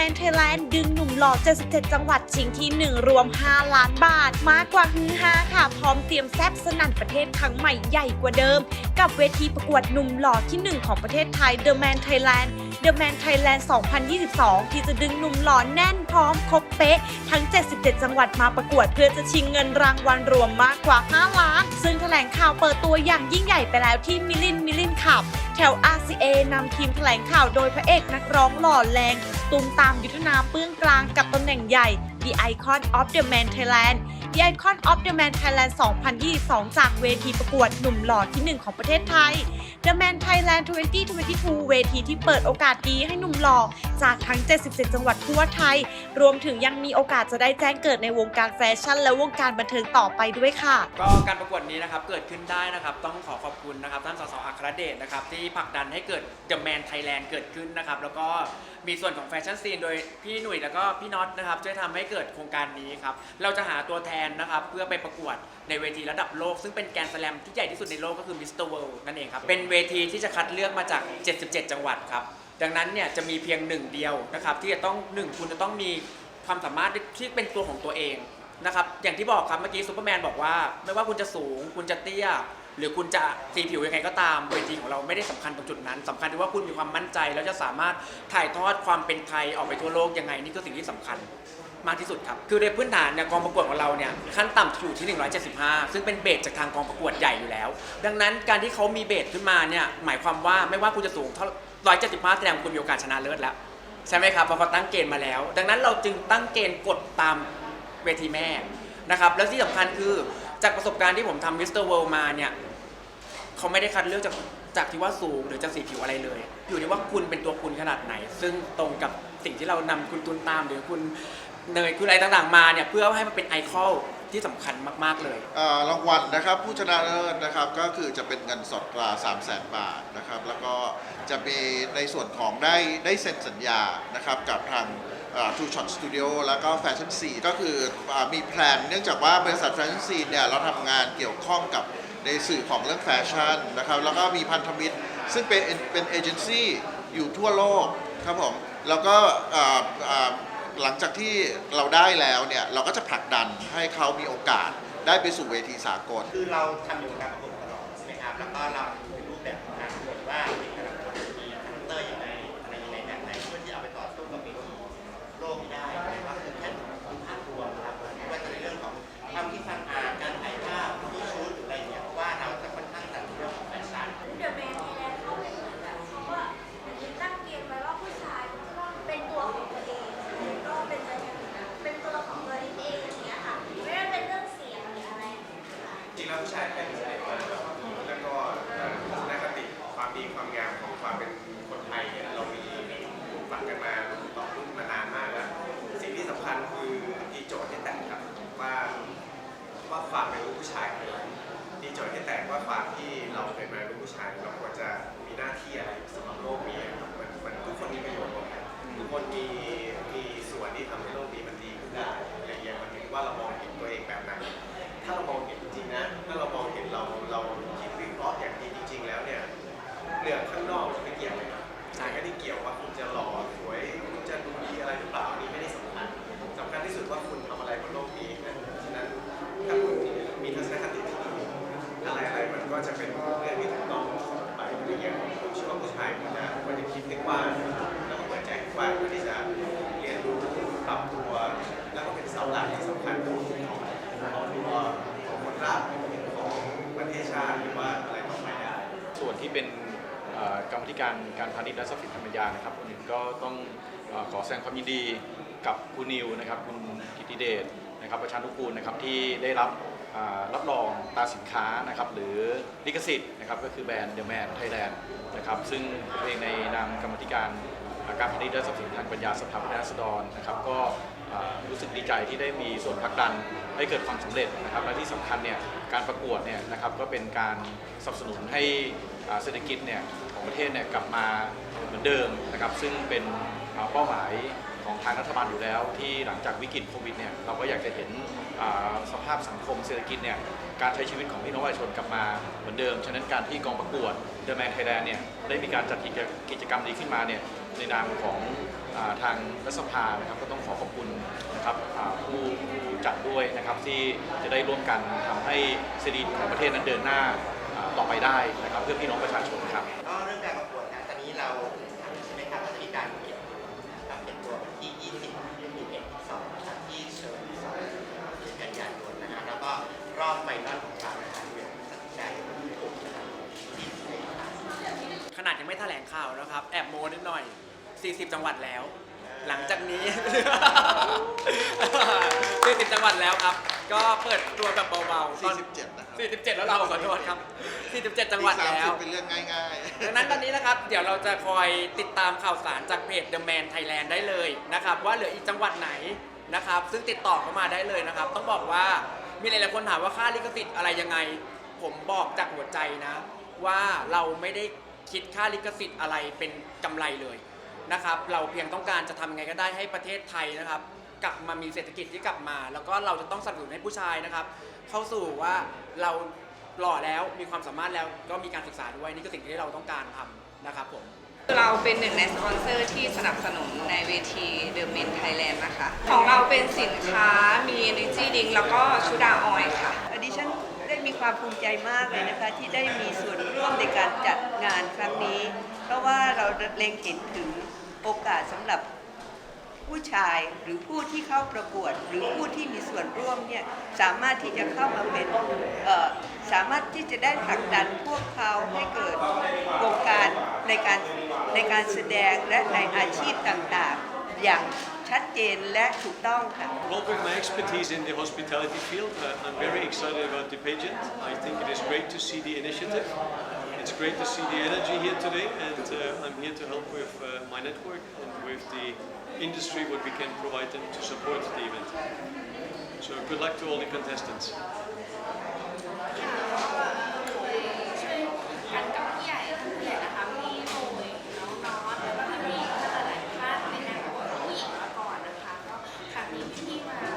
แมนเทแลนด์ดึงหนุ่มหล่อ 77 จังหวัดชิงที่ 1 รวม 5 ล้านบาท มากกว่าฮือฮาค่ะ พร้อมเตรียมแซบสนั่นประเทศครั้งใหม่ใหญ่กว่าเดิม กับเวทีประกวดหนุ่มหล่อที่ 1 ของประเทศไทย The Man Thailand The Man Thailand 2022 ที่จะดึงหนุ่มหล่อแน่นพร้อมครบเป๊ะ ทั้ง 77 จังหวัดมาประกวดเพื่อจะชิงเงินรางวัลรวมมากกว่า 5 ล้าน ซึ่งแถลงข่าวเปิดตัวอย่างยิ่งใหญ่ไปแล้วที่มิลินมิลินขับแถว RCA นำทีมแถลงข่าวโดยพระเอกนักร้องหล่อแรง ตุมตามยุทธนาเปื้องกลางกับตำแหน่งใหญ่ The Icon of the Man Thailand The Icon of the Man Thailand 2022 จากเวทีประกวดหนุ่มหล่อที่ 1 ของประเทศไทย The Man Thailand 2022 เวทีที่เปิดโอกาสดีให้หนุ่มหล่อจากทั้ง 77 จังหวัดทั่วไทย รวมถึงยังมีโอกาสจะได้แจ้งเกิดในวงการแฟชั่น และวงการบันเทิงต่อไปด้วยค่ะ ก็การประกวดนี้นะครับเกิดขึ้นได้นะครับ ต้องขอขอบคุณนะครับท่านสสอัครเดชนะครับที่ผลักดันให้เกิด The Man Thailand เกิดขึ้นนะครับ แล้วก็มีส่วนของแฟชั่นซีนโดยพี่หนุ่ยแล้วก็พี่น็อตนะครับช่วยทำให้เกิดโครงการนี้ครับเราจะหาตัวแทนนะครับเพื่อไปประกวด ในเวทีระดับโลก ซึ่งเป็นแกนสแลมที่ใหญ่ที่สุดในโลกก็คือ Mr. World นั่นเองครับ เป็นเวทีที่จะคัดเลือกมาจาก 77 จังหวัดครับ ดังนั้นเนี่ยจะมีเพียงหนึ่งเดียวนะครับที่จะต้องหนึ่งคุณจะต้องมีความสามารถที่เป็นตัวของตัวเองนะครับอย่างที่บอกครับเมื่อกี้ซูเปอร์แมนบอกว่า ไม่ว่าคุณจะสูง คุณจะเตี้ย หรือคุณจะสีผิวยังไงก็ตามเวทีของเราไม่ได้สำคัญตรงจุดนั้นสำคัญที่ว่าคุณมีความมั่นใจ แล้วจะสามารถถ่ายทอดความเป็นใครออกไปทั่วโลกยังไงนี่คือสิ่งที่สำคัญ มากที่สุดครับ คือในพื้นฐานเนี่ยกองประกวดของเราเนี่ยขั้นต่ำอยู่ที่ 175 ซึ่งเป็นเบสจากทางกองประกวดใหญ่อยู่แล้ว ดังนั้นการที่เขามีเบสขึ้นมาเนี่ยหมายความว่าไม่ว่าคุณจะสูงเท่า175แสดงว่าคุณมีโอกาสชนะเลิศแล้ว ใช่ไหมครับเพราะเขาตั้งเกณฑ์มาแล้ว ดังนั้นเราจึงตั้งเกณฑ์กดตามเวทีแม่นะครับแล้วที่สำคัญคือจากประสบการณ์ที่ผมทำมิสเตอร์เวิลด์มาเนี่ยเขาไม่ได้คัดเลือกจากจากที่ว่าสูงหรือจากสีผิวอะไรเลย อยู่ที่ว่าคุณเป็นตัวคุณขนาดไหน ซึ่งตรงกับสิ่งที่เรานำคุณตุนตามหรือคุณ เนยคุณอะไรต่างๆมาเนี่ยเพื่อให้มันเป็นไอคอลที่สำคัญมากๆเลย เอ่อรางวัลนะครับผู้ชนะเลิศนะครับก็คือจะเป็นเงินสดตรา 3 0 0แสนบาทนะครับแล้วก็จะมีในส่วนของได้ได้เซ็นสัญญานะครับกับทางทูช็อตสตูดิโอแล้วก็แฟชั่นซีก็คืออามีแพลนเนื่องจากว่าบริษัทแฟชั่นซีเนี่ยเราทำงานเกี่ยวข้องกับในสื่อของเรื่องแฟชั่นนะครับแล้วก็มีพันธมิตร ซึ่งเป็นเป็นเอเจนซี่อยู่ทั่วโลกครับผมแล้วก็อ่าอ่า หลังจากที่เราได้แล้วเนี่ยเราก็จะผลักดันให้เขามีโอกาสได้ไปสู่เวทีสากล คือเราทำอยู่กับการประกวดตลอดใช่ไหมครับ แล้วก็เราเป็นรูปแบบของการประกวดว่า ความเป็นลูกผู้ชายที่จอย์ให้แตกว่าความที่เราเป็นมาลูกผู้ชายเราควรจะมีหน้าที่อะไรสำหรับโลกนี้ครับมันมันทุกคนมีประโยชน์หมดครับทุกคนมีมีส่วนที่ทำให้โลกนี้มันดีขึ้นได้อย่างเงี้ยมันถึงว่าเรามองเห็นตัวเองแบบไหนถ้าเรามองเห็นจริงๆนะ ก็เปิดใจให้กว้างเพื่อที่จะเรียนรู้ปรับตัว แล้วก็เป็นเสาหลักที่สำคัญของของของตัวของคนรักของประเทศชาติหรือว่าอะไรต่อไปได้ส่วนที่เป็นเอ่อกรรมธิการการพาณิชย์และทรัพย์สินธรรมยานะครับคนหนึ่งก็ต้องเอ่อขอแสดงความยินดีกับคุณนิวนะครับคุณกิติเดชนะครับประชานุกูลนะครับที่ได้รับอ่ารับรองตราสินค้านะครับหรือลิขสิทธิ์นะครับก็คือแบรนด์ The Man Thailand นะครับซึ่งผมเองในนามกรรมธิการ การพาณิชย์และทรัพย์สินทางปัญญาสภาผู้แทนราษฎรนะครับก็รู้สึกดีใจที่ได้มีส่วนผลักดันให้เกิดความสำเร็จนะครับและที่สำคัญเนี่ยการประกวดเนี่ยนะครับก็เป็นการสนับสนุนให้เศรษฐกิจเนี่ยของประเทศเนี่ยกลับมาเหมือนเดิมนะครับซึ่งเป็นเป้าหมายของทางรัฐบาลอยู่แล้ว ที่หลังจากวิกฤตโควิดเนี่ยเราก็อยากจะเห็นสภาพสังคมเศรษฐกิจเนี่ยการใช้ชีวิตของพี่น้องประชาชนกลับมาเหมือนเดิม ฉะนั้นการที่กองประกวด The Man Thailand เนี่ยได้มีการจัดกิจกิจกรรมนี้ขึ้นมาเนี่ย ในนามของทางรัฐสภานะครับก็ต้องขอขอบคุณนะครับผู้ผู้จัดด้วยนะครับที่จะได้ร่วมกันทำให้เศรษฐกิจของประเทศนั้นเดินหน้าต่อไปได้นะครับเพื่อพี่น้องประชาชนครับ ไม่แถลงข่าวนะครับ แอบโมนิดหน่อย 40 จังหวัดแล้ว หลังจากนี้ 40 จังหวัดแล้วครับ ก็เปิดตัวแบบเบาๆตอน47นะครับ47 แล้วเราขอโทษครับ 47 จังหวัดอีกแล้ว 30เป็นเรื่องง่ายๆ ดังนั้นตอนนี้นะครับ เดี๋ยวเราจะคอยติดตามข่าวสารจากเพจ The Man Thailand ได้เลยนะครับ ว่าเหลืออีกจังหวัดไหนนะครับ ซึ่งติดต่อเข้ามาได้เลยนะครับ ต้องบอกว่ามีหลายๆคนถามว่าค่าลิขสิทธิ์อะไรยังไง ผมบอกจากหัวใจนะ ว่าเราไม่ได้ คิดค่าลิขสิทธิ์อะไรเป็นกำไรเลยนะครับเราเพียงต้องการจะทำยังไงก็ได้ให้ประเทศไทยนะครับ กลับมามีเศรษฐกิจที่กลับมา แล้วก็เราจะต้องสนับสนุนให้ผู้ชายนะครับ เข้าสู่ว่าเราหล่อแล้วมีความสามารถแล้วก็มีการศึกษาด้วยนี่คือสิ่งที่เราต้องการทำนะครับผมเราเป็นหนึ่งในสปอนเซอร์ที่สนับสนุนในเวที The Men Thailand นะคะ ของเราเป็นสินค้ามี Energy Drink แล้วก็ชุดาออยล์ค่ะดิฉันได้มี ความภูมิใจมากเลยนะคะที่ได้มีส่วนร่วมในการจัดงานครั้งนี้ เพราะว่าเราเล็งเห็นถึงโอกาสสำหรับผู้ชายหรือผู้ที่เข้าประกวด หรือผู้ที่มีส่วนร่วมเนี่ยสามารถที่จะเข้ามาเป็นสามารถที่จะได้ผลักดันพวกเขาให้เกิดโครงการในการในการแสดงและในอาชีพต่างๆ อย่าง ชัดเจนและถูกต้องค่ะ Well, with my expertise in the hospitality field, uh, I'm very excited about the pageant. I think it is great to see the initiative. It's great to see the energy here today, and uh, I'm here to help with uh, my network and with the industry what we can provide them to support the event. So good luck to all the contestants. เคยช่วยกันกับ ครั้งนี้พี่ๆมา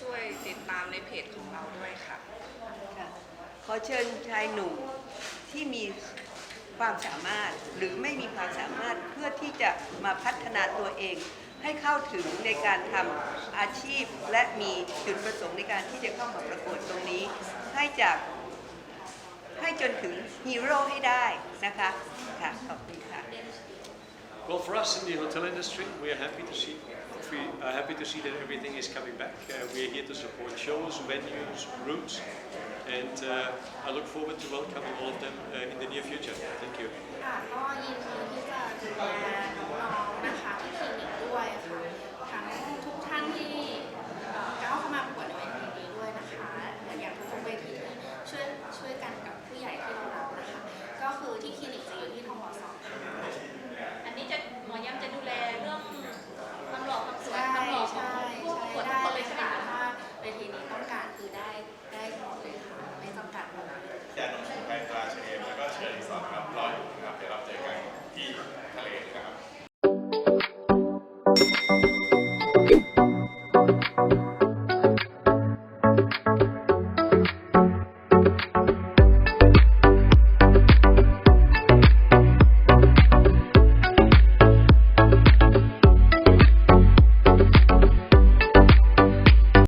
ช่วยติดตามในเพจของเราด้วยค่ะ ค่ะขอเชิญชายหนุ่มที่มีความสามารถหรือไม่มีความสามารถเพื่อที่จะมาพัฒนาตัวเอง ให้เข้าถึงในการทำอาชีพและมีจุดประสงค์ในการที่จะเข้ามาประกวดตรงนี้ ให้จากให้จนถึงฮีโร่ให้ได้นะคะค่ะขอบคุณค่ะ Well, for us in the hotel industry, we are happy to see we are happy to see that everything is coming back. Uh, we are here to support shows, venues, routes, and uh, I look forward to welcoming all of them